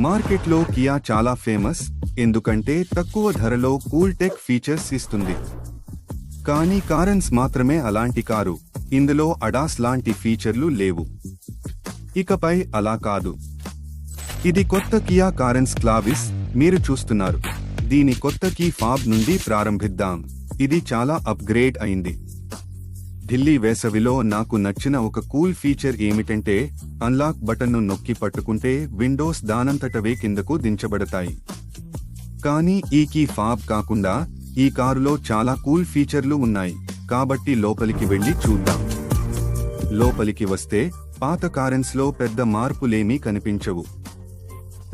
మార్కెట్లో కియా చాలా ఫేమస్ ఎందుకంటే తక్కువ ధరలో కూల్ టెక్ ఫీచర్స్ ఇస్తుంది. కానీ కారన్స్ మాత్రమే అలాంటి కారు ఇందులో అడాస్ లాంటి ఫీచర్లు లేవు. ఇకపై అలా కాదు. ఇది కొత్త కియా కారెన్స్ క్లావిస్ మీరు చూస్తున్నారు. దీని కొత్త కీ ఫాబ్ నుండి ప్రారంభిద్దాం. ఇది చాలా అప్గ్రేడ్ అయింది. ఢిల్లీ వేసవిలో నాకు నచ్చిన ఒక కూల్ ఫీచర్ ఏమిటంటే అన్లాక్ బటన్ను నొక్కి పట్టుకుంటే విండోస్ దానంతటవే కిందకు దించబడతాయి. కానీ ఈ కీ ఫాబ్ కాకుండా ఈ కారులో చాలా కూల్ ఫీచర్లు ఉన్నాయి. కాబట్టి లోపలికి వెళ్ళి చూద్దాం. లోపలికి వస్తే పాత కారెన్స్లో పెద్ద మార్పులేమీ కనిపించవు.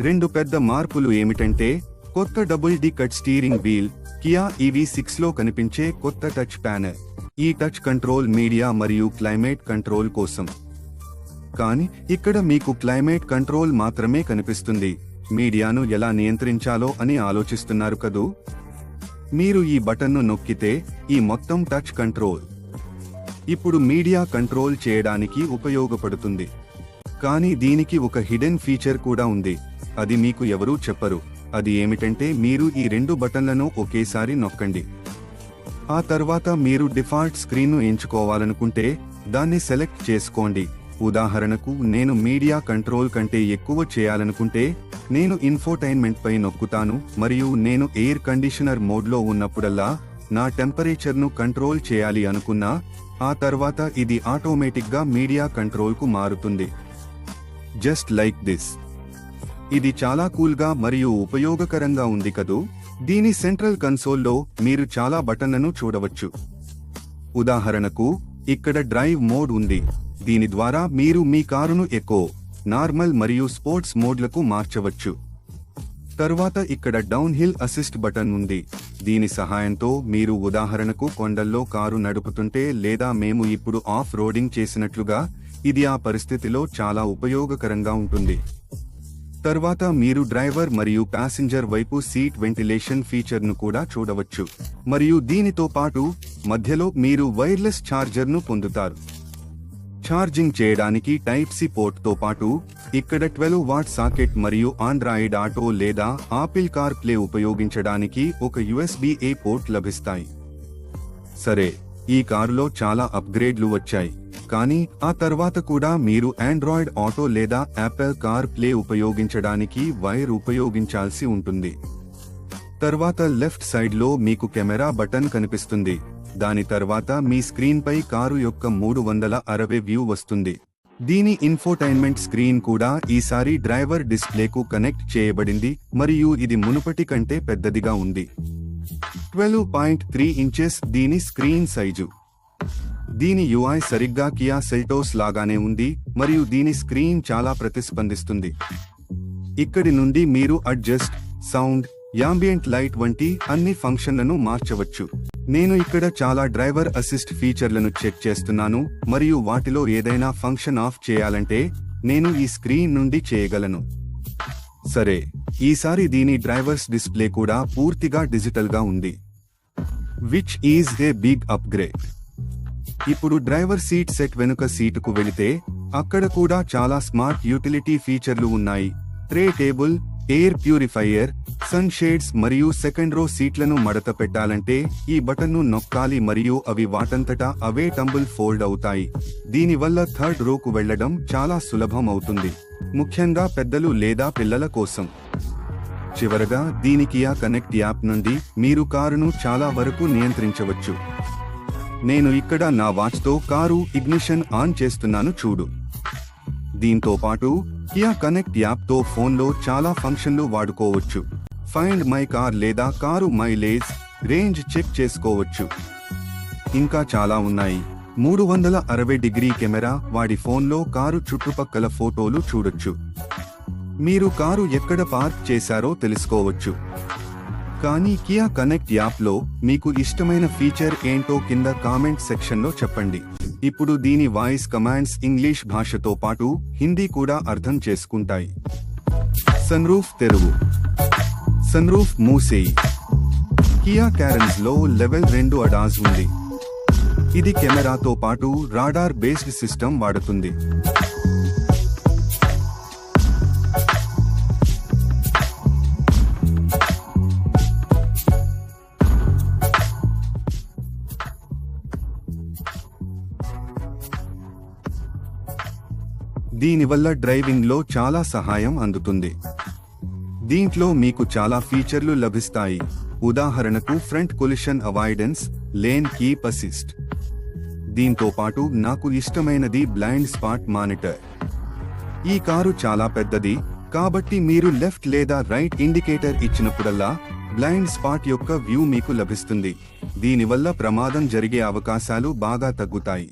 రెండు పెద్ద మార్పులు ఏమిటంటే కొత్త double D cut steering wheel Kia EV సిక్స్లో కనిపించే కొత్త టచ్ ప్యానర్ ఈ టచ్ కంట్రోల్ మీడియా మరియు క్లైమేట్ కంట్రోల్ కోసం. కానీ ఇక్కడ మీకు క్లైమేట్ కంట్రోల్ మాత్రమే కనిపిస్తుంది. మీడియాను ఎలా నియంత్రించాలో అని ఆలోచిస్తున్నారు కదూ? మీరు ఈ బటన్ను నొక్కితే ఈ మొత్తం టచ్ కంట్రోల్. ఇప్పుడు మీడియా కంట్రోల్ చేయడానికి ఉపయోగపడుతుంది. కానీ దీనికి ఒక హిడెన్ ఫీచర్ కూడా ఉంది. అది మీకు ఎవరూ చెప్పరు. అది ఏమిటంటే మీరు ఈ రెండు బటన్లను ఒకేసారి నొక్కండి. ఆ తర్వాత మీరు డిఫాల్ట్ స్క్రీన్ను ఎంచుకోవాలనుకుంటే దాన్ని సెలెక్ట్ చేసుకోండి. ఉదాహరణకు నేను మీడియా కంట్రోల్ కంటే ఎక్కువ చేయాలనుకుంటే నేను ఇన్ఫోటైన్మెంట్ పై నొక్కుతాను మరియు నేను ఎయిర్ కండిషనర్ మోడ్లో ఉన్నప్పుడల్లా నా టెంపరేచర్ను కంట్రోల్ చేయాలి అనుకున్నా ఆ తర్వాత ఇది ఆటోమేటిక్గా మీడియా కంట్రోల్కు మారుతుంది. Just like this. ఇది చాలా కూల్గా మరియు ఉపయోగకరంగా ఉంది కదూ? దీని సెంట్రల్ కన్సోల్లో మీరు చాలా బటన్లను చూడవచ్చు. ఉదాహరణకు ఇక్కడ డ్రైవ్ మోడ్ ఉంది. దీని ద్వారా మీరు మీ కారును ఎకో నార్మల్ మరియు స్పోర్ట్స్ మోడ్లకు మార్చవచ్చు. తరువాత ఇక్కడ డౌన్ హిల్ అసిస్ట్ బటన్ ఉంది. దీని సహాయంతో మీరు ఉదాహరణకు కొండల్లో కారు నడుపుతుంటే లేదా మేము ఇప్పుడు ఆఫ్ రోడింగ్ చేసినట్లుగా ఇది ఆ పరిస్థితిలో చాలా ఉపయోగకరంగా ఉంటుంది. తర్వాత మీరు డ్రైవర్ మరియు ప్యాసింజర్ వైపు సీట్ వెంటిలేషన్ ఫీచర్ను కూడా చూడవచ్చు. మరియు దీనితో పాటు మధ్యలో మీరు వైర్లెస్ ఛార్జర్ను పొందుతారు. ఛార్జింగ్ చేయడానికి టైప్ సి పోర్ట్తో పాటు ఇక్కడ ట్వెల్వ్ వాట్ సాకెట్ మరియు ఆండ్రాయిడ్ ఆటో లేదా ఆపిల్ కార్ ప్లే ఉపయోగించడానికి ఒక యుఎస్బి ఏ పోర్ట్ లభిస్తాయి. సరే ఈ కారులో చాలా అప్గ్రేడ్లు వచ్చాయి. కానీ ఆ తర్వాత కూడా మీరు ఆండ్రాయిడ్ ఆటో లేదా యాపిల్ కార్ ప్లే ఉపయోగించడానికి వైర్ ఉపయోగించాల్సి ఉంటుంది. తర్వాత లెఫ్ట్ సైడ్లో మీకు కెమెరా బటన్ కనిపిస్తుంది. దాని తర్వాత మీ స్క్రీన్పై కారు యొక్క మూడు వందల అరవై వ్యూ వస్తుంది. దీని ఇన్ఫోటైన్మెంట్ స్క్రీన్ కూడా ఈసారి డ్రైవర్ డిస్ప్లేకు కనెక్ట్ చేయబడింది మరియు ఇది మునుపటి కంటే పెద్దదిగా ఉంది. ట్వెల్వ్ పాయింట్ త్రీ ఇంచెస్ దీని స్క్రీన్ సైజు. దీని యుఐ సరిగ్గా కియా సెల్టోస్ లాగానే ఉంది మరియు దీని స్క్రీన్ చాలా ప్రతిస్పందిస్తుంది. ఇక్కడి నుండి మీరు అడ్జస్ట్ సౌండ్ యాంబియంట్ లైట్ వంటి అన్ని ఫంక్షన్లను మార్చవచ్చు. నేను ఇక్కడ చాలా డ్రైవర్ అసిస్ట్ ఫీచర్లను చెక్ చేస్తున్నాను మరియు వాటిలో ఏదైనా ఫంక్షన్ ఆఫ్ చేయాలంటే నేను ఈ స్క్రీన్ నుండి చేయగలను. సరే ఈసారి దీని డ్రైవర్స్ డిస్ప్లే కూడా పూర్తిగా డిజిటల్గా ఉంది. Which is a big upgrade ఇప్పుడు డ్రైవర్ సీట్ సెట్ వెనుక సీటుకు వెళితే అక్కడ కూడా చాలా స్మార్ట్ యూటిలిటీ ఫీచర్లు ఉన్నాయి. Tray table air purifier sun shades మరియు సెకండ్ రో సీట్లను మడత పెట్టాలంటే ఈ బటన్ను నొక్కాలి మరియు అవి వాటంతటా అవే టంబుల్ ఫోల్డ్ అవుతాయి. దీనివల్ల థర్డ్ రోకు వెళ్ళడం చాలా సులభం అవుతుంది. ముఖ్యంగా పెద్దలు లేదా పిల్లల కోసం. చివరగా దీని కియా కనెక్ట్ యాప్ నుండి మీరు కారును చాలా వరకు నియంత్రించవచ్చు. నేను ఇక్కడ నా వాచ్తో కారు ఇగ్నిషన్ ఆన్ చేస్తున్నాను చూడు. దీంతో పాటు కియా కనెక్ట్ యాప్తో ఫోన్లో చాలా ఫంక్షన్లు వాడుకోవచ్చు. ఫైండ్ మై కార్ లేదా కారు మైలేజ్ రేంజ్ చెక్ చేసుకోవచ్చు. ఇంకా చాలా ఉన్నాయి. మూడు వందల అరవై డిగ్రీ కెమెరా వాడి ఫోన్లో కారు చుట్టుపక్కల ఫోటోలు చూడొచ్చు. మీరు కారు ఎక్కడ పార్క్ చేశారో తెలుసుకోవచ్చు. కానీ కియా కనెక్ట్ యాప్లో మీకు ఇష్టమైన ఫీచర్ ఏంటో కింద కామెంట్ సెక్షన్లో చెప్పండి. ఇప్పుడు దీని వాయిస్ కమాండ్స్ ఇంగ్లీష్ భాషతో పాటు హిందీ కూడా అర్థం చేసుకుంటాయి. సన్రూఫ్ తెరువు. సన్రూఫ్ మూసేయి కియా క్యారన్స్లో లెవెల్ రెండు అడాజ్ ఉంది. ఇది కెమెరాతో పాటు రాడార్ బేస్డ్ సిస్టమ్ వాడుతుంది. దీనివల్ల డ్రైవింగ్లో చాలా సహాయం అందుతుంది. దీంట్లో మీకు చాలా ఫీచర్లు లభిస్తాయి. ఉదాహరణకు front collision avoidance lane keep assist. దీంతో పాటు నాకు ఇష్టమైనది బ్లైండ్ స్పాట్ మానిటర్. ఈ కారు చాలా పెద్దది కాబట్టి మీరు లెఫ్ట్ లేదా రైట్ ఇండికేటర్ ఇచ్చినప్పుడల్లా బ్లైండ్ స్పాట్ యొక్క వ్యూ మీకు లభిస్తుంది. దీనివల్ల ప్రమాదం జరిగే అవకాశాలు బాగా తగ్గుతాయి.